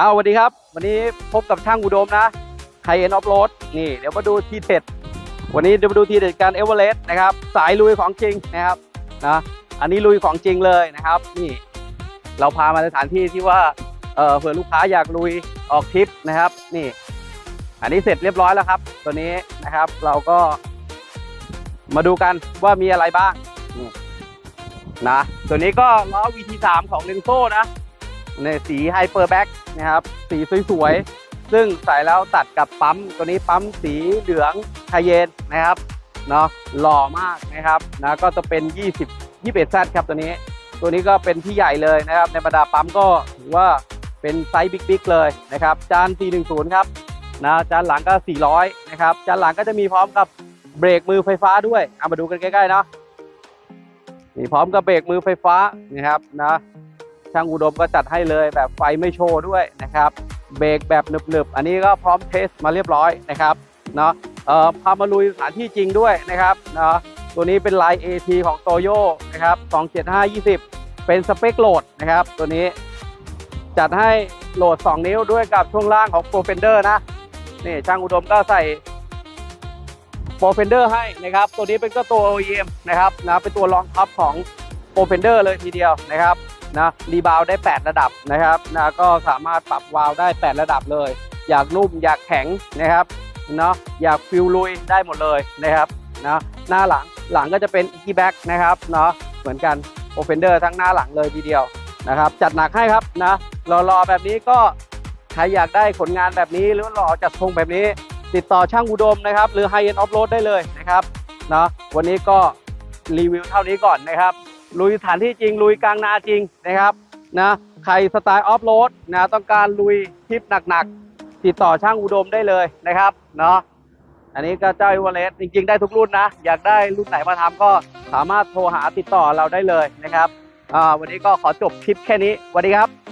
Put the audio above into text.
เอาสวัสดีครับ วันนี้พบกับช่างอุดมนะไคเอ็นออฟโรดนี่เดี๋ยวมาดูทีเด็ดวันนี้เดี๋ยวมาดูทีเด็ดการเอเวอเรสต์นะครับ สายลุยของจริงนะครับนะอันนี้ลุยของจริงเลยนะครับ นี่ เราพามาสถานที่ที่ว่าเออเผื่อลูกค้าอยากลุยออกทริปนะครับ นี่ อันนี้เสร็จเรียบร้อยแล้วครับ ตัวนี้นะครับ เราก็ มาดูกันว่ามีอะไรบ้างนี่นะตัวนี้ก็ล้อ VT3 ของเลนโซนะ ในสีไฮเปอร์แบ็กนะครับ สีสวยๆ ซึ่งใส่แล้วตัดกับปั๊ม ตัวนี้ปั๊มสีเหลืองไฮเยนนะครับเนาะหล่อมากนะครับนะก็จะเป็น 20 21ซัครับตัวนี้ ตัวนี้ก็เป็นที่ใหญ่เลยนะครับ ในบรรดาปั๊มก็ถือว่าเป็นไซส์บิ๊กๆเลยนะครับ จาน 410 ครับนะจานหลังก็ 400 นะครับ จานหลังก็จะมีพร้อมกับเบรกมือไฟฟ้าด้วยเอามาดูกันใกล้ๆเนาะมีพร้อมกับเบรกมือไฟฟ้านะครับนะ ช่างอุดมก็จัดให้เลยแบบไฟไม่โชว์ด้วยนะครับเบรกแบบหนึบๆ อันนี้ก็พร้อมเทสมาเรียบร้อยนะครับเนาะเอ่อพามาลุยสถานที่จริงด้วยนะครับเนาะตัวนี้เป็นลาย AT ของโตโยนะครับ27520 เป็นสเปคโหลดนะครับ ตัวนี้จัดให้โหลด 2 นิ้วด้วยกับช่วงล่างของ Pro Fender นะนี่ช่างอุดมก็ใส่ Pro Fender ให้นะครับ ตัวนี้เป็นก็ตัว OEM นะครับนะเป็นตัวรองท็อปของ Pro Fender เลยทีเดียวนะครับนะรีบาวได้ 8 ระดับนะครับนะก็สามารถปรับวาล์วได้ 8 ระดับเลย อยากนุ่มอยากแข็งนะครับเนาะอยากฟิลลุยได้หมดเลยนะครับนะหน้าหลังหลังก็จะเป็น e back นะครับเนาะเหมือนกันโอเฟนเดอร์ทั้งหน้าหลังเลยทีเดียวนะครับจัดหนักให้ครับนะรอๆแบบนี้ก็ใครอยากได้ผลงานแบบนี้ หรือรอจัดทรงแบบนี้ ติดต่อช่างอุดมนะครับ หรือ High End Off Road ได้เลยนะครับเนาะวันนี้ก็รีวิวเท่านี้ก่อนนะครับ ลุยสถานที่จริง ลุยกลางนาจริงนะครับนะใครสไตล์ออฟโรดนะต้องการลุยทริปหนักๆ ติดต่อช่างอุดมได้เลยนะครับเนาะอันนี้ก็เจ้าอีวเลสจริง ๆ ได้ทุกรุ่นนะ อยากได้รุ่นไหนมาทำก็สามารถโทรหาติดต่อเราได้เลยนะครับอ่าวันนี้ก็ขอจบคลิปแค่นี้สวัสดีครับ